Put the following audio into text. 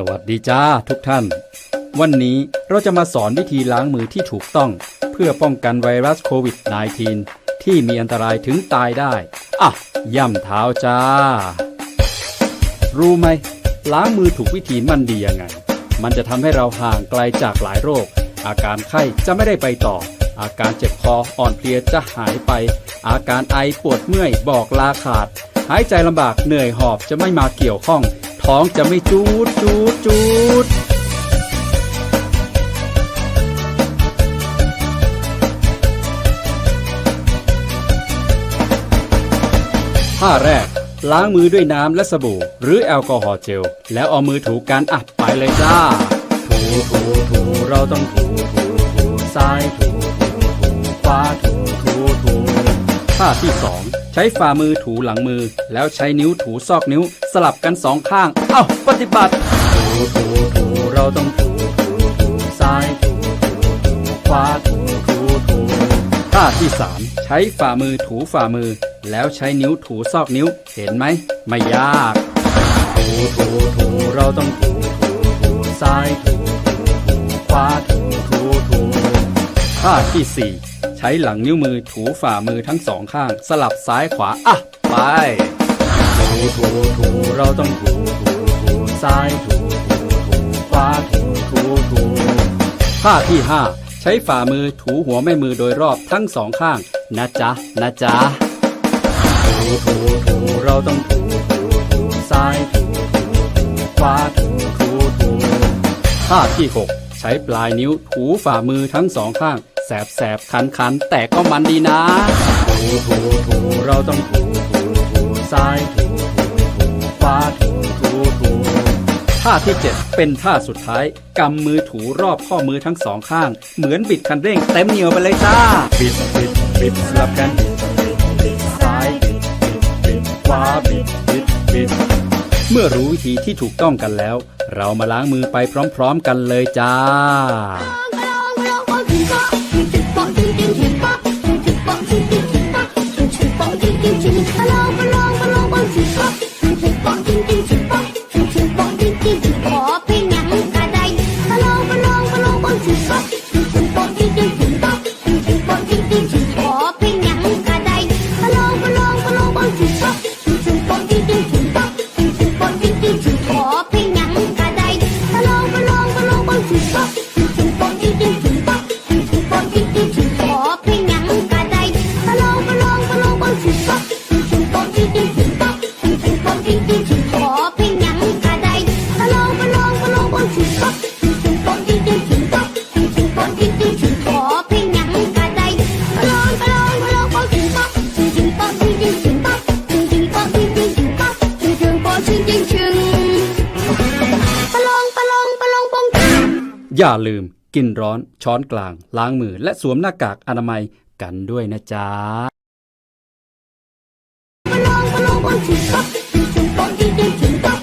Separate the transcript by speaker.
Speaker 1: สวัสดีจ้าทุกท่าน วันนี้เราจะมาสอนวิธีล้างมือที่ถูกต้อง เพื่อป้องกันไวรัสโควิด -19 ที่มีอันตรายถึงตายได้ อะ ย่ำเท้าจ้า รู้ไหม ล้างมือถูกวิธีมันดียังไง มันจะทำให้เราห่างไกลจากหลายโรค อาการไข้จะไม่ได้ไปต่อ อาการเจ็บคออ่อนเพลียจะหายไป อาการไอปวดเมื่อยบอกลาขาด หายใจลำบากเหนื่อยหอบจะไม่มาเกี่ยวข้อง ท้องจะไม่จูดจูดจูดท่าแรก ล้างมือด้วยน้ำและสบู่ หรือแอลกอฮอล์เจล แล้วเอามือถูกันอัดไปเลยจ้า ถูถูถูเราต้องถูถูถูซ้ายถูถูถูขวาถูถูถูท่าที่สอง ช้ฝ่ามือถูหลังมือ แล้วใช้นิ้วถูซอกนิ้ว สลับกันสองข้าง เอ้า ปฏิบัติ ถูถูถูเราต้องถูถูถูซ้ายถูถูถูขวาถูถูถูท่าที่สามใช้ฝ่ามือถูฝ่ามือ แล้วใช้นิ้วถูซอกนิ้ว เห็นไหม ไม่ยาก ถูถูถูเราต้องถูถูถูซ้ายถูถูถูขวาถูถูถูท่าที่สี่ ช้หลังนิ้วมือถูฝ่ามือทั้งสองข้าง สลับซ้ายขวา อะ ไป ถูถูถูเราต้องถูถูถูซ้ายถูถูถูขวาถูถูถูท่าที่ห้าใช้ฝ่ามือถูหัวแม่มือโดยรอบทั้งสองข้าง นะจ๊ะ นะจ๊ะ ถูถูถูเราต้องถูถูถูซ้ายถูถูถูขวาถูถูถูท่าที่หก ช้ปลายนิ้วถูฝ่ามือทั้งสองข้าง แสบแสบคันคันแต่ก็มันดีนะ ถูถูถูเราต้องถูถูถูซ้ายถูถูถูขวาถูถูถูท่าที่เจ็ดเป็นท่าสุดท้าย กำมือถูรอบข้อมือทั้งสองข้าง เหมือนบิดคันเร่งเต็มเหนียวไปเลยจ้า บิดบิดบิดสลับกัน มื่อรู้วิธีที่ถูกต้องกันแล้ว เรามาล้างมือไปพร้อมๆกันเลยจ้า อย่าลืมกินร้อนช้อนกลาง ล้างมือ และสวมหน้ากากอนามัยกันด้วยนะจ๊ะ
Speaker 2: Ballon, ballon, one, two, stop. Two, two, four, three, two, two.